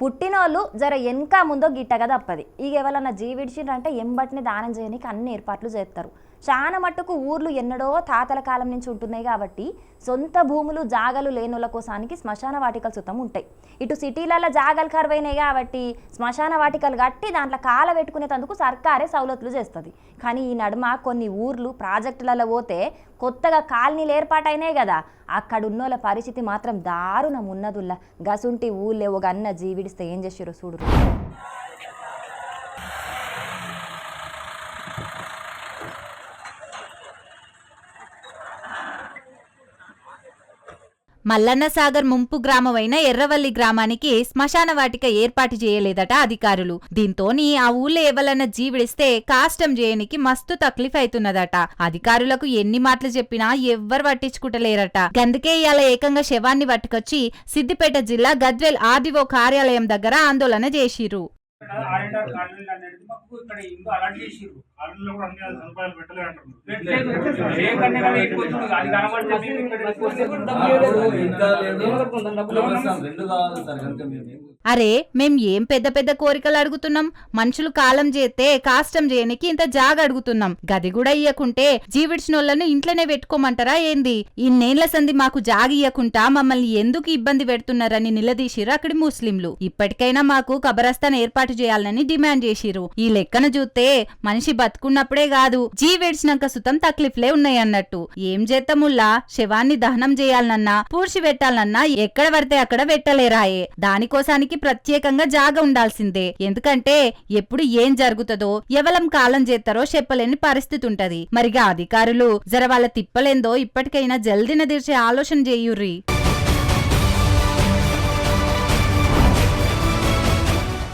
పుట్టినోళ్ళు జర వెనక ముందో గిట్టగా తప్పది ఇక ఎవరన్నా జీవిడిచిండ్రంటే ఎంబటిని దానం చేయడానికి అన్ని ఏర్పాట్లు చేస్తారు చాలా మట్టుకు ఊర్లు ఎన్నడో తాతల కాలం నుంచి ఉంటున్నాయి కాబట్టి సొంత భూములు జాగలు లేనుల కోసానికి శ్మశాన వాటికలు సుతం ఉంటాయి. ఇటు సిటీలలో జాగలు కరువైనాయి కాబట్టి శ్మశాన వాటికలు కట్టి దాంట్లో కాల పెట్టుకునేటందుకు సర్కారే సౌలతులు చేస్తుంది. కానీ ఈ నడుమ కొన్ని ఊర్లు ప్రాజెక్టులలో పోతే కొత్తగా కాలనీలు ఏర్పాటైనాయి కదా. అక్కడ ఉన్నోళ్ళ పరిస్థితి మాత్రం దారుణం ఉన్నదుల్లా. గసుంటి ఊళ్ళే ఒక అన్న జీవిడిస్తే ఏం చేసిరో చూడు మల్లన్నసాగర్ ముంపు గ్రామమైన ఎర్రవల్లి గ్రామానికి శ్మశాన వాటిక ఏర్పాటు చేయలేదట అధికారులు. దీంతోని ఆ ఊళ్ళో ఎవలన్నా జీవిడిస్తే కాష్టం చేయనికి మస్తు తక్లీఫ్ అవుతున్నదట అధికారులకు ఎన్ని మాటలు చెప్పినా ఎవ్వరు పట్టించుకుంటలేరట. గందుకే ఇవాళ ఏకంగా శవాన్ని పట్టుకొచ్చి సిద్దిపేట జిల్లా గద్వేల్ ఆర్డీఓ కార్యాలయం దగ్గర ఆందోళన చేసిరు కాలనీలు అనేది మాకు ఇక్కడ ఇల్లు అలాట్ చేసిర్రు. కాలనీలో కూడా అన్ని సదుపాయాలు పెట్టలే. అది అరే మేం ఏం పెద్ద పెద్ద కోరికలు అడుగుతున్నాం? మనుషులు కాలం చేస్తే కాష్టం చేయనికి ఇంత జాగ అడుగుతున్నాం. గది కూడా ఇయ్యకుంటే జీవిడ్చినోళ్ళను ఇంట్లోనే పెట్టుకోమంటారా ఏంది? ఇన్నేళ్ళ సంది మాకు జాగ ఇయ్యకుంటా మమ్మల్ని ఎందుకు ఇబ్బంది పెడుతున్నారని నిలదీసిరు అక్కడి ముస్లింలు. ఇప్పటికైనా మాకు కబరస్థాన్ ఏర్పాటు చేయాలని డిమాండ్ చేసిరు ఈ లెక్కన చూస్తే మనిషి బతుకున్నప్పుడే కాదు జీవిడ్చినాక సుతం తక్లీఫ్లే ఉన్నాయన్నట్టు ఏం చేత్తముల్లా శవాన్ని దహనం చేయాలనన్నా పూడ్చి పెట్టాలన్నా ఎక్కడ పడితే అక్కడ పెట్టలేరాయే దానికోసానికి ప్రత్యేకంగా జాగ ఉండాల్సిందే. ఎందుకంటే ఎప్పుడు ఏం జరుగుతుందో ఎవలం కాలం చేస్తారో చెప్పలేని పరిస్థితి ఉంటది. మరిగా అధికారులు జర వాళ్ళ తిప్పలేందో ఇప్పటికైనా జల్దిన తీర్చే ఆలోచన చేయుర్రీ.